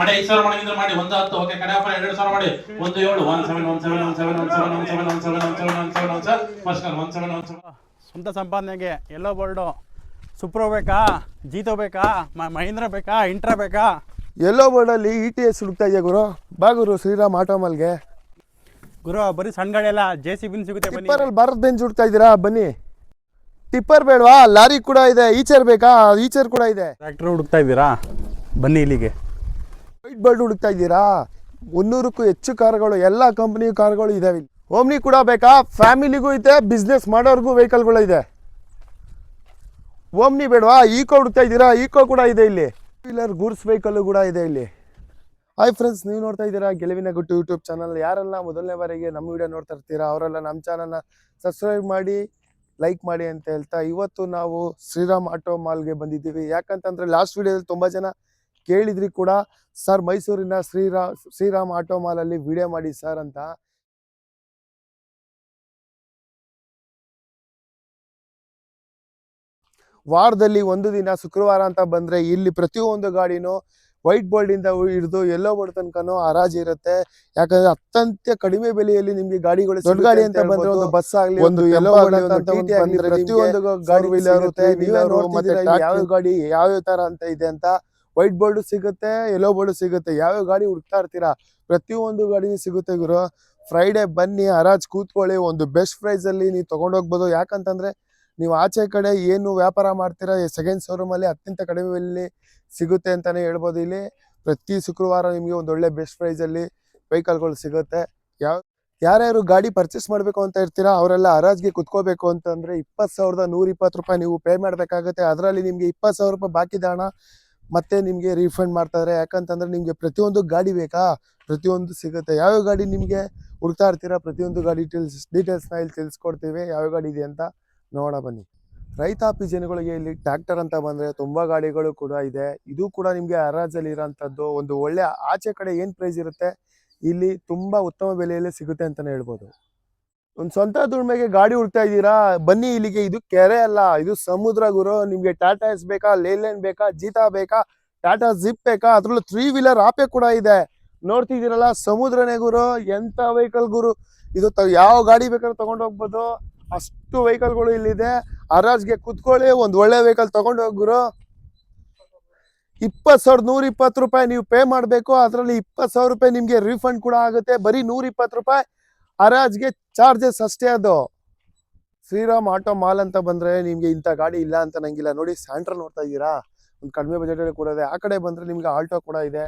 ಮಾಡಿ ಐದು ಸಾವಿರ ಮಾಡಿ ಮಾಡಿ ಒಂದು ಹತ್ತು ಓಕೆ ಕಡೆ ಆಫರ್ ಎರಡು ಸಾವಿರ ಮಾಡಿ. ಒಂದು ಏಳು one seven one seven one seven one seven one seven one seven one seven one seven one seven first one seven one seven ಸ್ವಂತ ಸಂಪಾದನೆಗೆ ಎಲ್ಲೋ ಬೋರ್ಡು ಸುಪ್ರೋ ಬೇಕಾ ಜೀತೋ ಬೇಕಾ ಮ- ಮಹೀಂದ್ರ ಬೇಕಾ ಇಂಟ್ರಾ ಬೇಕಾ? ಎಲ್ಲೋ ಬೋರ್ಡಲ್ಲಿ ಇ ಟಿ ಎಸ್ ಹುಡುಕ್ತಾ ಇದೆಯಾ ಗುರು? ಬಾ ಗುರು ಶ್ರೀರಾಮ್ ಆಟೋಮಲ್ಗೆ ಗುರು ಬರೀ ಸಣ್ಣ ಗಾಡಿ ಎಲ್ಲ ಜೆ ಸಿ ಬಿನ್ ಸಿಗುತ್ತೆ ಬನ್ನಿ. ಟಿಪ್ಪರಲ್ಲಿ ಭಾರತ್ ಬೆಂಚ್ ಹುಡುಕ್ತಾ ಇದ್ದೀರಾ? ಬನ್ನಿ. ಟಿಪ್ಪರ್ ಬೇಡವಾ? ಲಾರಿ ಕೂಡ ಇದೆ ಈಚರ್ ಬೇಕಾ? ಈಚರ್ ಕೂಡ ಇದೆ. ಟ್ರ್ಯಾಕ್ಟರ್ ಹುಡುಕ್ತಾ ಇದ್ದೀರಾ? ಬನ್ನಿ ಇಲ್ಲಿಗೆ. ವೈಟ್ ಬರ್ಡ್ ಹುಡುಕ್ತಾ ಇದ್ದೀರಾ? ಮುನ್ನೂರಕ್ಕೂ ಹೆಚ್ಚು ಕಾರ್ಗಳು, ಎಲ್ಲ ಕಂಪ್ನಿ ಕಾರ್ಗಳು ಇದಾವೆ ಓಮ್ನಿ ಕೂಡ ಬೇಕಾ? ಫ್ಯಾಮಿಲಿಗೂ ಇದೆ ಬಿಸ್ನೆಸ್ ಮಾಡೋರ್ಗೂ ವೆಹಿಕಲ್ಗಳು ಇದೆ. ಓಮ್ನಿ ಬೇಡವಾ? ಈಕೋ ಹುಡುಕ್ತಾ ಇದ್ದೀರಾ? ಈಕೋ ಕೂಡ ಇದೆ ಇಲ್ಲಿ. ವೀಲರ್ ಗೂಡ್ಸ್ ವೆಹಿಕಲ್ಲು ಕೂಡ ಇದೆ ಇಲ್ಲಿ. ಹಾಯ್ ಫ್ರೆಂಡ್ಸ್ ನೀವು ನೋಡ್ತಾ ಇದ್ದೀರಾ? ಗೆಲುವಿನ ಗುಟ್ಟು ಯೂಟ್ಯೂಬ್ ಚಾನಲ್ ಯಾರೆಲ್ಲ ಮೊದಲನೇ ಬಾರಿಗೆ ನಮ್ಮ ವಿಡಿಯೋ ನೋಡ್ತಾ ಇರ್ತೀರಾ, ಅವರೆಲ್ಲ ನಮ್ಮ ಚಾನಲ್ನ ಸಬ್ಸ್ಕ್ರೈಬ್ ಮಾಡಿ ಲೈಕ್ ಮಾಡಿ ಅಂತ ಹೇಳ್ತಾ, ಇವತ್ತು ನಾವು ಶ್ರೀರಾಮ್ ಆಟೋ ಮಾಲ್ಗೆ ಬಂದಿದ್ದೀವಿ. ಯಾಕಂತಂದ್ರೆ ಲಾಸ್ಟ್ ವಿಡಿಯೋದಲ್ಲಿ ತುಂಬ ಜನ ಕೇಳಿದ್ರಿ ಕೂಡ ಸರ್ ಮೈಸೂರಿನ ಶ್ರೀರಾ ಶ್ರೀರಾಮ್ ಆಟೋ ಮಾಲಲ್ಲಿ ವಿಡಿಯೋ ಮಾಡಿ ಸರ್ ಅಂತ. ವಾರದಲ್ಲಿ ಒಂದು ದಿನ ಶುಕ್ರವಾರ ಅಂತ ಬಂದ್ರೆ ಇಲ್ಲಿ ಪ್ರತಿಯೊಂದು ಗಾಡಿನೂ ವೈಟ್ ಬೋರ್ಡ್ ಇಂದ ಹಿಡಿದು ಎಲ್ಲೋ ಬೋರ್ಡ್ ತನಕನೂ ಹರಾಜು ಇರುತ್ತೆ. ಯಾಕಂದ್ರೆ ಅತ್ಯಂತ ಕಡಿಮೆ ಬೆಲೆಯಲ್ಲಿ ನಿಮ್ಗೆ ಗಾಡಿಗಳು ದೊಡ್ಡ ಗಾಡಿ ಅಂತ ಬಂದ್ರೆ ಒಂದು ಬಸ್ ಆಗಲಿ ಒಂದು ಎಲ್ಲೋ ಪ್ರತಿಯೊಂದು ಗಾಡಿ ಯಾವ ಗಾಡಿ ಯಾವ ತರ ಅಂತ ಇದೆ ಅಂತ. ವೈಟ್ ಬೋರ್ಡು ಸಿಗುತ್ತೆ ಯೆಲ್ಲೋ ಬೋರ್ಡ್ ಸಿಗುತ್ತೆ. ಯಾವ್ಯಾವ ಗಾಡಿ ಹುಡುಕ್ತಾ ಇರ್ತೀರಾ? ಪ್ರತಿಯೊಂದು ಗಾಡಿನೂ ಸಿಗುತ್ತೆ ಗುರು. ಫ್ರೈಡೇ ಬನ್ನಿ, ಹರಾಜ್ ಕೂತ್ಕೊಳ್ಳಿ. ಒಂದು ಬೆಸ್ಟ್ ಪ್ರೈಸ್ ಅಲ್ಲಿ ನೀವು ತಗೊಂಡೋಗ್ಬೋದು ಯಾಕಂತಂದ್ರೆ ನೀವು ಆಚೆ ಕಡೆ ಏನು ವ್ಯಾಪಾರ ಮಾಡ್ತೀರಾ ಸೆಕೆಂಡ್ ಶೋರೂಮ್ ಅಲ್ಲಿ ಅತ್ಯಂತ ಕಡಿಮೆ ಬೆಲೆಯಲ್ಲಿ ಸಿಗುತ್ತೆ ಅಂತಾನೆ ಹೇಳ್ಬೋದು. ಇಲ್ಲಿ ಪ್ರತಿ ಶುಕ್ರವಾರ ನಿಮಗೆ ಒಂದು ಒಳ್ಳೆ ಬೆಸ್ಟ್ ಪ್ರೈಸ್ ಅಲ್ಲಿ ವೆಹಿಕಲ್ಗಳು ಸಿಗುತ್ತೆ. ಯಾವ, ಯಾರ್ಯಾರು ಗಾಡಿ ಪರ್ಚೇಸ್ ಮಾಡಬೇಕು ಅಂತ ಇರ್ತೀರಾ, ಅವರೆಲ್ಲ ಹರಾಜ್ಗೆ ಕುತ್ಕೋಬೇಕು ಅಂತಂದ್ರೆ ಇಪ್ಪತ್ತು ಸಾವಿರದ ನೂರ ರೂಪಾಯಿ ನೀವು ಪೇ ಮಾಡಬೇಕಾಗುತ್ತೆ. ಅದರಲ್ಲಿ ನಿಮಗೆ ಇಪ್ಪತ್ತು ಸಾವಿರ ರೂಪಾಯಿ ಬಾಕಿದ ಹಣ ಮತ್ತೆ ನಿಮಗೆ ರೀಫಂಡ್ ಮಾಡ್ತಾರೆ ಯಾಕಂತಂದ್ರೆ ನಿಮಗೆ ಪ್ರತಿಯೊಂದು ಗಾಡಿ ಬೇಕಾ? ಪ್ರತಿಯೊಂದು ಸಿಗುತ್ತೆ. ಯಾವ್ಯಾವ ಗಾಡಿ ನಿಮಗೆ ಹುಡ್ತಾ ಇರ್ತೀರಾ? ಪ್ರತಿಯೊಂದು ಗಾಡಿ ಡೀಟೇಲ್ಸ್ ಡೀಟೇಲ್ಸ್ನ ಇಲ್ಲಿ ತಿಳಿಸ್ಕೊಡ್ತೀವಿ. ಯಾವ ಗಾಡಿ ಇದೆ ಅಂತ ನೋಡೋಣ ಬನ್ನಿ. ರೈತಾಪಿ ಜನಗಳಿಗೆ ಇಲ್ಲಿ ಟ್ರ್ಯಾಕ್ಟರ್ ಅಂತ ಬಂದ್ರೆ ತುಂಬಾ ಗಾಡಿಗಳು ಕೂಡ ಇದೆ. ಇದು ಕೂಡ ನಿಮಗೆ ಹರಾಜಲ್ಲಿ ಇರೋಂಥದ್ದು. ಒಂದು ಒಳ್ಳೆ ಆಚೆ ಕಡೆ ಏನು ಪ್ರೈಸ್ ಇರುತ್ತೆ? ಇಲ್ಲಿ ತುಂಬಾ ಉತ್ತಮ ಬೆಲೆಯಲ್ಲಿ ಸಿಗುತ್ತೆ ಅಂತಲೇ ಹೇಳ್ಬೋದು. ಒಂದು ಸ್ವಂತ ದುಡಿಮೆಗೆ ಗಾಡಿ ಹುಡ್ತಾ ಇದ್ದೀರಾ? ಬನ್ನಿ ಇಲ್ಲಿಗೆ. ಇದು ಕೆರೆ ಅಲ್ಲ. ಇದು ಸಮುದ್ರ ಗುರು. ನಿಮ್ಗೆ ಟಾಟಾ ಎಸ್ ಬೇಕಾ? ಲೇಲೇನ್ ಬೇಕಾ? ಜೀತಾ ಬೇಕಾ? ಟಾಟಾ ಜಿಪ್ ಬೇಕಾ? ಅದ್ರಲ್ಲೂ ತ್ರೀ ವೀಲರ್ ಆಪೆ ಕೂಡ ಇದೆ. ನೋಡ್ತಿದ್ದೀರಲ್ಲ, ಸಮುದ್ರನೇ ಗುರು. ಎಂತ ವೆಹಿಕಲ್ ಗುರು? ಇದು ಯಾವ ಗಾಡಿ ಬೇಕಾದ್ರೂ ತಗೊಂಡು ಹೋಗ್ಬೋದು. ಅಷ್ಟು ವೆಹಿಕಲ್ಗಳು ಇಲ್ಲಿದೆ. ಅರಾಜ್ಗೆ ಕುತ್ಕೊಳ್ಳಿ. ಒಂದು ಒಳ್ಳೆ ವೆಹಿಕಲ್ ತಗೊಂಡು ಹೋಗುರು ಇಪ್ಪತ್ತು ಸಾವಿರದ ನೂರ ರೂಪಾಯಿ ನೀವು ಪೇ ಮಾಡಬೇಕು. ಅದರಲ್ಲಿ ಇಪ್ಪತ್ತು ಸಾವಿರ ರೂಪಾಯಿ ನಿಮಗೆ ರೀಫಂಡ್ ಕೂಡ ಆಗುತ್ತೆ. ಬರೀ ನೂರ ಇಪ್ಪತ್ತು ರೂಪಾಯಿ. ಹರಾಜ್ಗೆ ಚಾರ್ಜಸ್ ಅಷ್ಟೇ ಅದು. ಶ್ರೀರಾಮ್ ಆಟೋ ಮಾಲ್ ಅಂತ ಬಂದ್ರೆ ನಿಮಗೆ ಇಂಥ ಗಾಡಿ ಇಲ್ಲ ಅಂತ ನಂಗಿಲ್ಲ. ನೋಡಿ ಸ್ಯಾಂಟ್ರ ನೋಡ್ತಾ ಇದ್ದೀರಾ? ಒಂದು ಕಡಿಮೆ ಬಜೆಟ್ ಕೂಡ ಇದೆ ಆ ಕಡೆ ಬಂದ್ರೆ ನಿಮ್ಗೆ ಆಲ್ಟೋ ಕೂಡ ಇದೆ.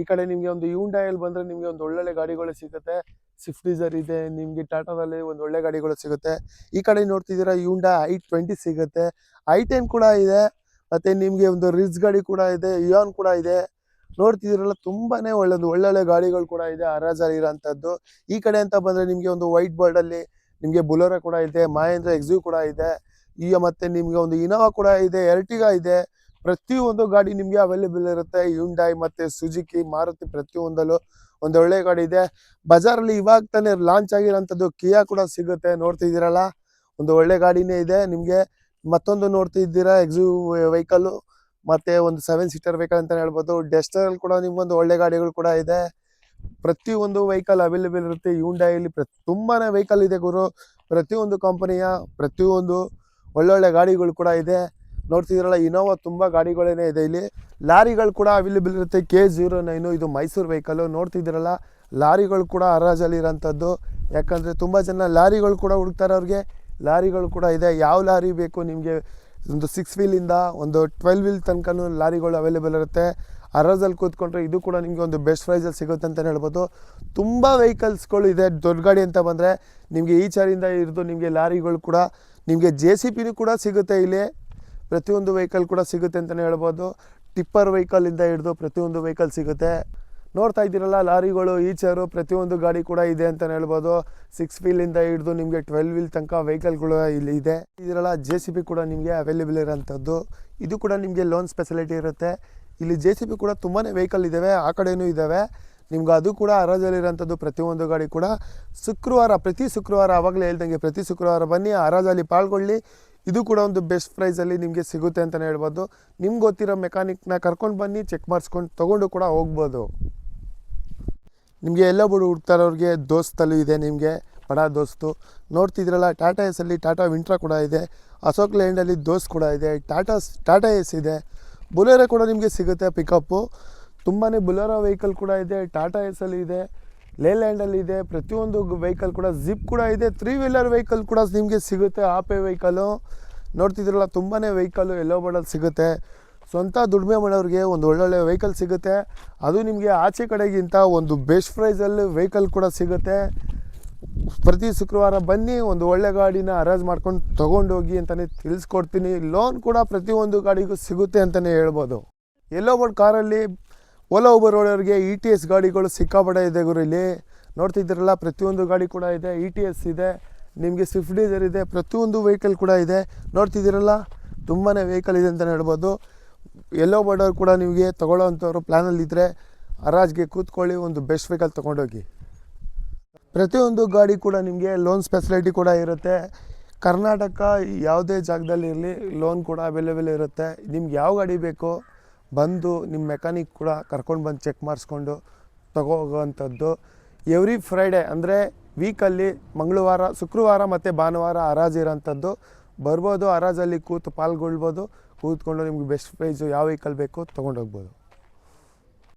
ಈ ಕಡೆ ನಿಮ್ಗೆ ಒಂದು ಯೂಂಡಾಯಲ್ಲಿ ಬಂದ್ರೆ ನಿಮಗೆ ಒಂದು ಒಳ್ಳೊಳ್ಳೆ ಗಾಡಿಗಳು ಸಿಗುತ್ತೆ. ಸ್ವಿಫ್ಟ್ ಡಿಸೈರ್ ಇದೆ, ನಿಮ್ಗೆ ಟಾಟಾದಲ್ಲಿ ಒಂದು ಒಳ್ಳೆ ಗಾಡಿಗಳು ಸಿಗುತ್ತೆ. ಈ ಕಡೆ ನೋಡ್ತಿದ್ದೀರಾ ಯೂಂಡಾ ಐ ಟ್ವೆಂಟಿ ಸಿಗುತ್ತೆ. ಐ ಟೆನ್ ಕೂಡ ಇದೆ. ಮತ್ತೆ ನಿಮ್ಗೆ ಒಂದು ರಿಜ್ ಗಾಡಿ ಕೂಡ ಇದೆ ಇಯಾನ್ ಕೂಡ ಇದೆ. ನೋಡ್ತಿದ್ದೀರಲ್ಲ, ತುಂಬಾನೇ ಒಳ್ಳೇದು. ಒಳ್ಳೊಳ್ಳೆ ಗಾಡಿಗಳು ಕೂಡ ಇದೆ ಹರಾಜಲ್ಲಿ ಇರೋಂಥದ್ದು. ಈ ಕಡೆ ಅಂತ ಬಂದ್ರೆ ನಿಮಗೆ ಒಂದು ವೈಟ್ ಬೋರ್ಡ್ ಅಲ್ಲಿ ನಿಮ್ಗೆ ಬುಲೋರ ಕೂಡ ಇದೆ, ಮಹೇಂದ್ರ ಎಕ್ಸ್ಯೂ ಕೂಡ ಇದೆ, ಈಗ ಮತ್ತೆ ನಿಮಗೆ ಒಂದು ಇನೋವಾ ಕೂಡ ಇದೆ ಎರ್ಟಿಗಾ ಇದೆ. ಪ್ರತಿಯೊಂದು ಗಾಡಿ ನಿಮಗೆ ಅವೈಲೇಬಲ್ ಇರುತ್ತೆ. ಯುಂಡಾಯ್ ಮತ್ತೆ ಸುಜುಕಿ ಮಾರುತಿ ಪ್ರತಿಯೊಂದಲ್ಲೂ ಒಂದು ಒಳ್ಳೆ ಗಾಡಿ ಇದೆ. ಬಜಾರಲ್ಲಿ ಇವಾಗ ತಾನೇ ಲಾಂಚ್ ಆಗಿರೋಂಥದ್ದು ಕಿಯಾ ಕೂಡ ಸಿಗುತ್ತೆ, ನೋಡ್ತಿದ್ದೀರಲ್ಲ? ಒಂದು ಒಳ್ಳೆ ಗಾಡಿನೇ ಇದೆ ನಿಮಗೆ. ಮತ್ತೊಂದು ನೋಡ್ತಿದ್ದೀರಾ ಎಕ್ಸು ವೆಹಿಕಲ್ ಮತ್ತೆ ಒಂದು ಸೆವೆನ್ ಸೀಟರ್ ವೆಹಿಕಲ್ ಅಂತ ಹೇಳ್ಬೋದು. ಡೆಸ್ಟರ್ ಕೂಡ ನಿಮ್ಗೊಂದು ಒಳ್ಳೆ ಗಾಡಿಗಳು ಕೂಡ ಇದೆ. ಪ್ರತಿಯೊಂದು ವೆಹಿಕಲ್ ಅವೈಲೇಬಲ್ ಇರುತ್ತೆ. ಯೂಂಡಾಯಲ್ಲಿ ಪ್ರ ತುಂಬಾ ವೆಹಿಕಲ್ ಇದೆ ಗುರು. ಪ್ರತಿಯೊಂದು ಕಂಪನಿಯ ಪ್ರತಿಯೊಂದು ಒಳ್ಳೊಳ್ಳೆ ಗಾಡಿಗಳು ಕೂಡ ಇದೆ. ನೋಡ್ತಿದ್ರಲ್ಲ ಇನೋವಾ ತುಂಬಾ ಗಾಡಿಗಳೇನೇ ಇದೆ ಇಲ್ಲಿ. ಲಾರಿಗಳು ಕೂಡ ಅವೈಲೇಬಲ್ ಇರುತ್ತೆ. ಕೆ ಜೀರೋ ನೈನು ಇದು ಮೈಸೂರು ವೆಹಿಕಲ್ ನೋಡ್ತಿದ್ದೀರಲ್ಲ, ಲಾರಿಗಳು ಕೂಡ ಹರಾಜಲ್ಲಿ ಇರೋಂಥದ್ದು. ಯಾಕಂದರೆ ತುಂಬ ಜನ ಲಾರಿಗಳು ಕೂಡ ಹುಡುಕ್ತಾರೆ ಅವ್ರಿಗೆ. ಲಾರಿಗಳು ಕೂಡ ಇದೆ. ಯಾವ ಲಾರಿ ಬೇಕು ನಿಮಗೆ? ಒಂದು ಸಿಕ್ಸ್ ವೀಲಿಂದ ಒಂದು ಟ್ವೆಲ್ ವೀಲ್ ತನಕನೂ ಲಾರಿಗಳು ಅವೈಲೇಬಲ್ ಇರುತ್ತೆ. ಅರಸಲ್ಲಿ ಕೂತ್ಕೊಂಡ್ರೆ ಇದು ಕೂಡ ನಿಮಗೆ ಒಂದು ಬೆಸ್ಟ್ ಪ್ರೈಸಲ್ಲಿ ಸಿಗುತ್ತೆ ಅಂತಲೇ ಹೇಳ್ಬೋದು. ತುಂಬ ವೆಹಿಕಲ್ಸ್ಗಳು ಇದೆ, ದೊಡ್ಡ ಗಾಡಿ ಅಂತ ಬಂದರೆ ನಿಮಗೆ ಈ ಚಾರಿಂದ ಹಿಡಿದು ನಿಮಗೆ ಲಾರಿಗಳು ಕೂಡ, ನಿಮಗೆ ಜೆ ಸಿ ಪಿನೂ ಕೂಡ ಸಿಗುತ್ತೆ ಇಲ್ಲಿ. ಪ್ರತಿಯೊಂದು ವೆಹಿಕಲ್ ಕೂಡ ಸಿಗುತ್ತೆ ಅಂತಲೇ ಹೇಳ್ಬೋದು. ಟಿಪ್ಪರ್ ವೆಹಿಕಲಿಂದ ಹಿಡಿದು ಪ್ರತಿಯೊಂದು ವೆಹಿಕಲ್ ಸಿಗುತ್ತೆ. ನೋಡ್ತಾ ಇದ್ದೀರಲ್ಲ, ಲಾರಿಗಳು ಈಚರು ಪ್ರತಿಯೊಂದು ಗಾಡಿ ಕೂಡ ಇದೆ ಅಂತಲೇ ಹೇಳ್ಬೋದು. ಸಿಕ್ಸ್ ವೀಲಿಂದ ಹಿಡಿದು ನಿಮಗೆ ಟ್ವೆಲ್ ವೀಲ್ ತನಕ ವೆಹಿಕಲ್ಗಳು ಇಲ್ಲಿ ಇದೆ. ಇದರಲ್ಲ ಜೆ ಸಿ ಬಿ ಕೂಡ ನಿಮಗೆ ಅವೈಲೇಬಲ್ ಇರೋಂಥದ್ದು. ಇದು ಕೂಡ ನಿಮಗೆ ಲೋನ್ ಸ್ಪೆಸಿಲಿಟಿ ಇರುತ್ತೆ. ಇಲ್ಲಿ ಜೆ ಸಿ ಬಿ ಕೂಡ ತುಂಬಾ ವೆಹಿಕಲ್ ಇದ್ದಾವೆ ಆ ಕಡೆಯೂ ಇದ್ದಾವೆ ನಿಮ್ಗೆ ಅದು ಕೂಡ ಅರಾಜಲ್ಲಿರೋಂಥದ್ದು ಪ್ರತಿಯೊಂದು ಗಾಡಿ ಕೂಡ. ಶುಕ್ರವಾರ, ಪ್ರತಿ ಶುಕ್ರವಾರ ಆವಾಗಲೇ ಹೇಳ್ದಂಗೆ ಪ್ರತಿ ಶುಕ್ರವಾರ ಬನ್ನಿ ಹರಾಜಲ್ಲಿ ಪಾಲ್ಗೊಳ್ಳಿ. ಇದು ಕೂಡ ಒಂದು ಬೆಸ್ಟ್ ಪ್ರೈಸಲ್ಲಿ ನಿಮಗೆ ಸಿಗುತ್ತೆ ಅಂತಲೇ ಹೇಳ್ಬೋದು. ನಿಮ್ಗೆ ಗೊತ್ತಿರೋ ಮೆಕ್ಯಾನಿಕ್ನ ಕರ್ಕೊಂಡು ಬನ್ನಿ ಚೆಕ್ ಮಾಡಿಸ್ಕೊಂಡು ತೊಗೊಂಡು ಕೂಡ ಹೋಗ್ಬೋದು. ನಿಮಗೆ ಎಲ್ಲ ಬಿಡು ಹುಡ್ತಾರವ್ರಿಗೆ ದೋಸ್ತಲ್ಲೂ ಇದೆ ನಿಮಗೆ, ಬಡ ದೋಸ್ತು. ನೋಡ್ತಿದ್ರಲ್ಲ, ಟಾಟಾ ಎಸ್ಸಲ್ಲಿ ಟಾಟಾ ವಿಂಟ್ರಾ ಕೂಡ ಇದೆ, ಅಶೋಕ್ ಲ್ಯಾಂಡಲ್ಲಿ ದೋಸ್ ಕೂಡ ಇದೆ, ಟಾಟಾ ಟಾಟಾ ಎಸ್ ಇದೆ. ಬುಲೆರೋ ಕೂಡ ನಿಮಗೆ ಸಿಗುತ್ತೆ ಪಿಕಪ್ಪು ತುಂಬಾ ಬುಲೆರೋ ವೆಹಿಕಲ್ ಕೂಡ ಇದೆ, ಟಾಟಾ ಎಸ್ಸಲ್ಲಿ ಇದೆ ಲೇ ಲ್ಯಾಂಡಲ್ಲಿ ಇದೆ, ಪ್ರತಿಯೊಂದು ವೆಹಿಕಲ್ ಕೂಡ ಜಿಪ್ ಕೂಡ ಇದೆ ತ್ರೀ ವೀಲರ್ ವೆಹಿಕಲ್ ಕೂಡ ನಿಮಗೆ ಸಿಗುತ್ತೆ ಆಪೆ ವೆಹಿಕಲು ನೋಡ್ತಿದ್ರಲ್ಲ ತುಂಬಾ ವೆಹಿಕಲ್ಲು ಎಲ್ಲೋ ಬಡಲ್ಲಿ ಸಿಗುತ್ತೆ. ಸ್ವಂತ ದುಡಿಮೆ ಮಾಡೋರಿಗೆ ಒಂದು ಒಳ್ಳೊಳ್ಳೆ ವೆಹಿಕಲ್ ಸಿಗುತ್ತೆ. ಅದು ನಿಮಗೆ ಆಚೆ ಕಡೆಗಿಂತ ಒಂದು ಬೆಸ್ಟ್ ಪ್ರೈಸಲ್ಲಿ ವೆಹಿಕಲ್ ಕೂಡ ಸಿಗುತ್ತೆ. ಪ್ರತಿ ಶುಕ್ರವಾರ ಬನ್ನಿ, ಒಂದು ಒಳ್ಳೆ ಗಾಡಿನ ಅರೇಂಜ್ ಮಾಡ್ಕೊಂಡು ತೊಗೊಂಡೋಗಿ ಅಂತಲೇ ತಿಳಿಸ್ಕೊಡ್ತೀನಿ. ಲೋನ್ ಕೂಡ ಪ್ರತಿಯೊಂದು ಗಾಡಿಗೂ ಸಿಗುತ್ತೆ ಅಂತಲೇ ಹೇಳ್ಬೋದು. ಎಲ್ಲೋ ಬೋರ್ಡ್ ಕಾರಲ್ಲಿ ಓಲಾ ಉಬರ್ ಓಡೋರಿಗೆ ಇ ಟಿ ಎಸ್ ಗಾಡಿಗಳು ಸಿಕ್ಕಾಪಡೆ ಇದೆ ಗುರು ಇಲ್ಲಿ. ನೋಡ್ತಿದ್ದೀರಲ್ಲ, ಪ್ರತಿಯೊಂದು ಗಾಡಿ ಕೂಡ ಇದೆ ಇ ಟಿ ಎಸ್ ಇದೆ. ನಿಮಗೆ ಸ್ವಿಫ್ಟ್ ಡಿಸೈರ್ ಇದೆ, ಪ್ರತಿಯೊಂದು ವೆಹಿಕಲ್ ಕೂಡ ಇದೆ. ನೋಡ್ತಿದ್ದೀರಲ್ಲ ತುಂಬಾ ವೆಹಿಕಲ್ ಇದೆ ಅಂತಲೇ ಹೇಳ್ಬೋದು. ಎಲ್ಲೋ ಬೋರ್ಡರ್ ಕೂಡ ನಿಮಗೆ ತೊಗೊಳ್ಳೋ ಅಂಥವ್ರು ಪ್ಲ್ಯಾನಲ್ಲಿದ್ದರೆ ಹರಾಜ್ಗೆ ಕೂತ್ಕೊಳ್ಳಿ, ಒಂದು ಬೆಸ್ಟ್ ವೆಹಿಕಲ್ ತೊಗೊಂಡೋಗಿ. ಪ್ರತಿಯೊಂದು ಗಾಡಿ ಕೂಡ ನಿಮಗೆ ಲೋನ್ ಫೆಸಿಲಿಟಿ ಕೂಡ ಇರುತ್ತೆ. ಕರ್ನಾಟಕ ಯಾವುದೇ ಜಾಗದಲ್ಲಿ ಇರಲಿ ಲೋನ್ ಕೂಡ ಅವೈಲೇಬಲ್ ಇರುತ್ತೆ. ನಿಮ್ಗೆ ಯಾವ ಗಾಡಿ ಬೇಕೋ ಬಂದು ನಿಮ್ಮ ಮೆಕ್ಯಾನಿಕ್ ಕೂಡ ಕರ್ಕೊಂಡು ಬಂದು ಚೆಕ್ ಮಾಡಿಸ್ಕೊಂಡು ತಗೋ ಎವ್ರಿ ಫ್ರೈಡೇ ಅಂದರೆ ವೀಕಲ್ಲಿ ಮಂಗಳವಾರ, ಶುಕ್ರವಾರ ಮತ್ತು ಭಾನುವಾರ ಹರಾಜು ಇರೋಂಥದ್ದು. ಬರ್ಬೋದು ಹರಾಜಲ್ಲಿ ಕೂತು ಪಾಲ್ಗೊಳ್ಬೋದು. ಕೂತ್ಕೊಂಡು ನಿಮ್ಗೆ ಬೆಸ್ಟ್ ಪ್ರೈಸು ಯಾವ ವೆಹಿಕಲ್ ಬೇಕೋ ತೊಗೊಂಡೋಗ್ಬೋದು